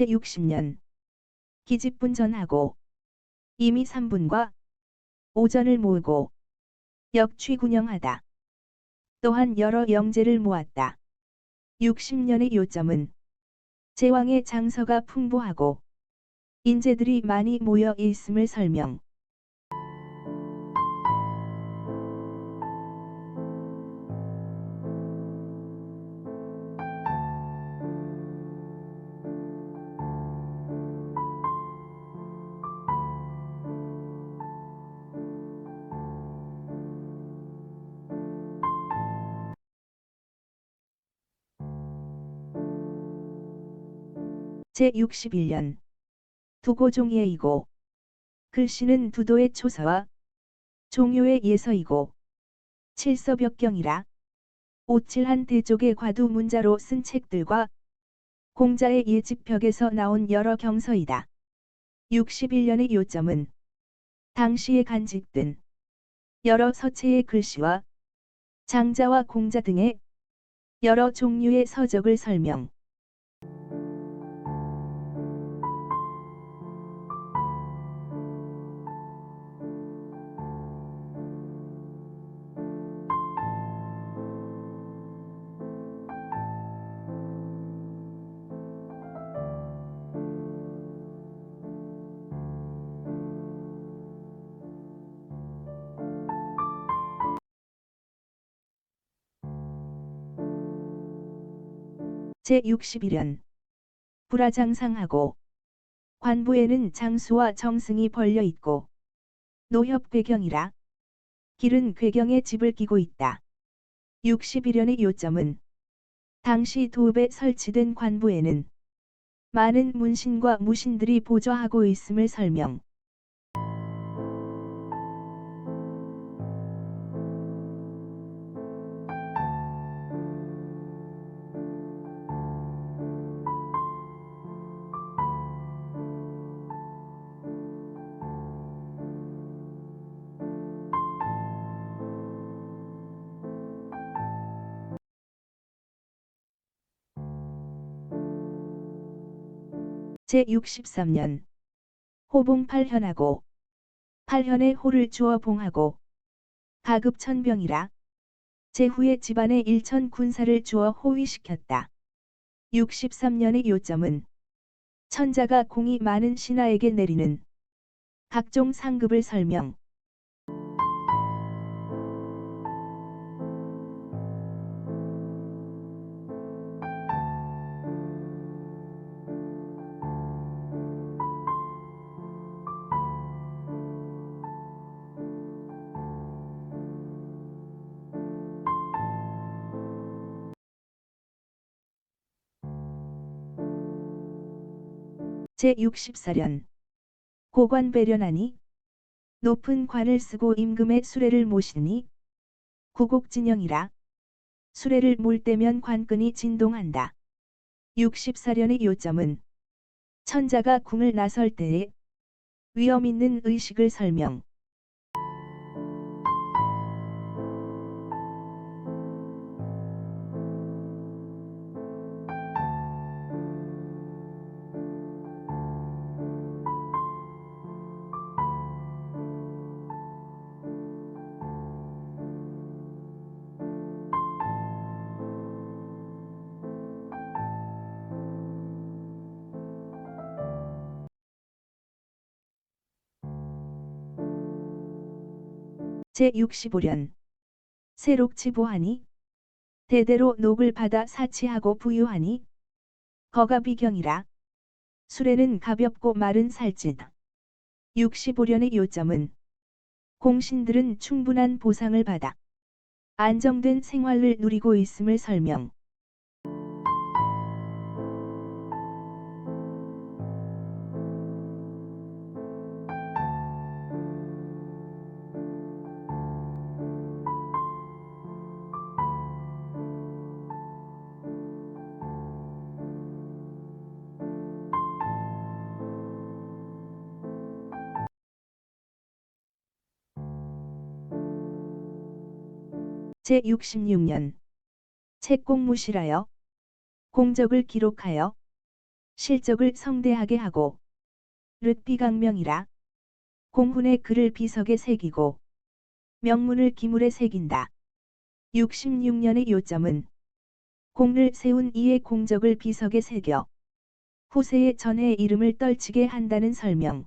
제60년 기집분 전하고 이미 3분과 오전을 모으고 역취군영하다. 또한 여러 영재를 모았다. 60년의 요점은 제왕의 장서가 풍부하고 인재들이 많이 모여 있음을 설명. 제61년 두고종예이고 글씨는 두도의 초서와 종요의 예서이고 칠서벽경이라 오칠한 대쪽의 과두 문자로 쓴 책들과 공자의 예집벽에서 나온 여러 경서이다. 61년의 요점은 당시에 간직된 여러 서체의 글씨와 장자와 공자 등의 여러 종류의 서적을 설명. 제61년 불화장상하고 관부에는 장수와 정승이 벌려 있고 노협 괴경이라 길은 괴경에 집을 끼고 있다. 61년의 요점은 당시 도읍에 설치된 관부에는 많은 문신과 무신들이 보좌하고 있음을 설명. 제63년 호봉 8현하고 8현에 호를 주어 봉하고 가급 천병이라 제후에 집안에 일천 군사를 주어 호위시켰다. 63년의 요점은 천자가 공이 많은 신하에게 내리는 각종 상급을 설명. 제64년 고관 배련하니 높은 관을 쓰고 임금의 수레를 모시니 구곡진영이라 수레를 몰 때면 관끈이 진동한다. 64년의 요점은 천자가 궁을 나설 때에 위험 있는 의식을 설명. 제65년 새록치 보하니? 대대로 녹을 받아 사치하고 부유하니? 거가비경이라. 수레는 가볍고 마른 살찐. 65년의 요점은 공신들은 충분한 보상을 받아 안정된 생활을 누리고 있음을 설명. 제66년 책공무실하여 공적을 기록하여 실적을 성대하게 하고 릇비강명이라 공훈의 글을 비석에 새기고 명문을 기물에 새긴다. 66년의 요점은 공을 세운 이의 공적을 비석에 새겨 후세의 전의 이름을 떨치게 한다는 설명.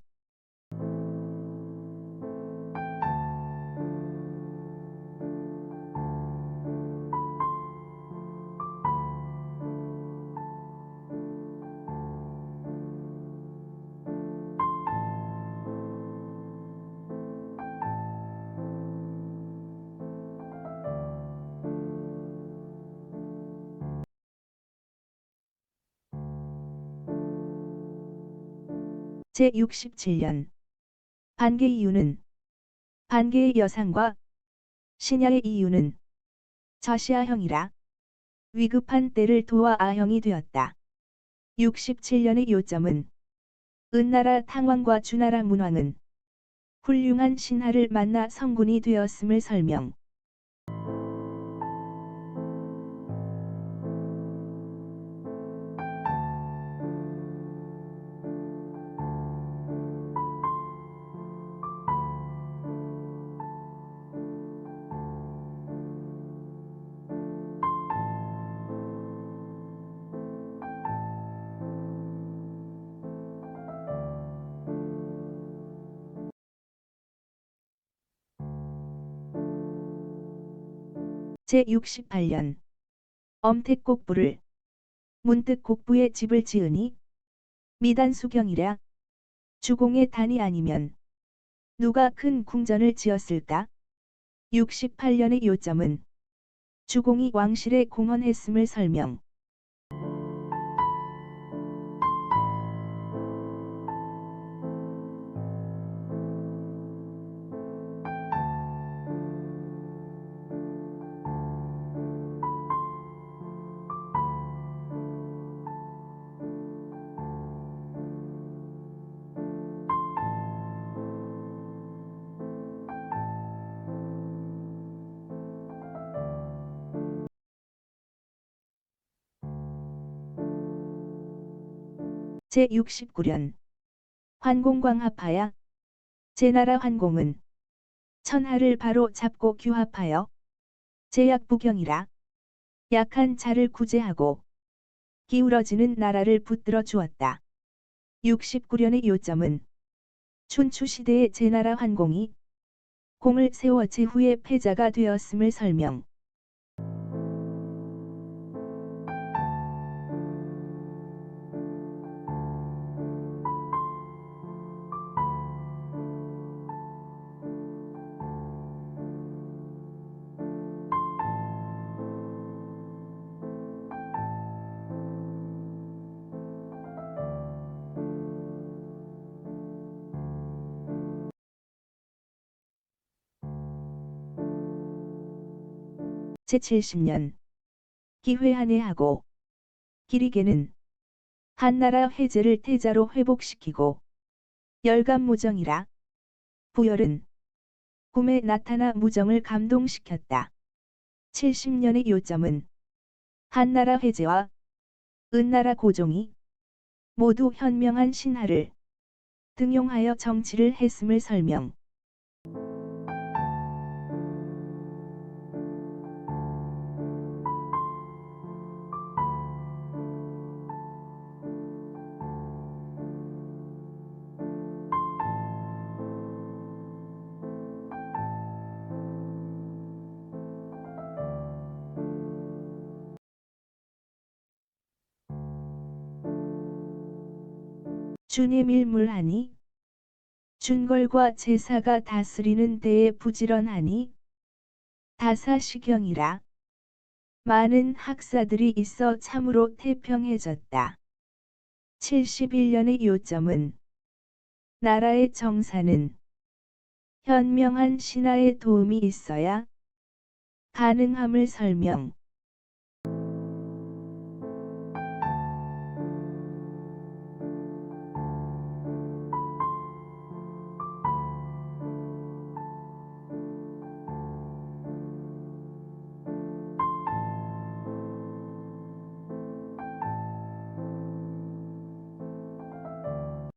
제67년 반개 이유는 반개의 여상과 신야의 이유는 저시아형이라 위급한 때를 도와 아형이 되었다. 67년의 요점은 은나라 탕왕과 주나라 문왕은 훌륭한 신하를 만나 성군이 되었음을 설명. 제68년 엄택곡부를 문득 곡부에 집을 지으니 미단수경이랴 주공의 단이 아니면 누가 큰 궁전을 지었을까? 68년의 요점은 주공이 왕실에 공헌했음을 설명. 제69년 환공광합하야 제나라 환공은 천하를 바로 잡고 규합하여 제약부경이라 약한 자를 구제하고 기울어지는 나라를 붙들어 주었다. 69년의 요점은 춘추시대의 제나라 환공이 공을 세워 제후의 패자가 되었음을 설명. 제70년 기회한해하고 기리게는 한나라 해제를 태자로 회복시키고 열감무정이라 부열은 꿈에 나타나 무정을 감동시켰다. 70년의 요점은 한나라 해제와 은나라 고종이 모두 현명한 신하를 등용하여 정치를 했음을 설명. 주님 일물하니 준걸과 제사가 다스리는 데에 부지런하니 다사시경이라 많은 학사들이 있어 참으로 태평해졌다. 71년의 요점은 나라의 정사는 현명한 신하의 도움이 있어야 가능함을 설명.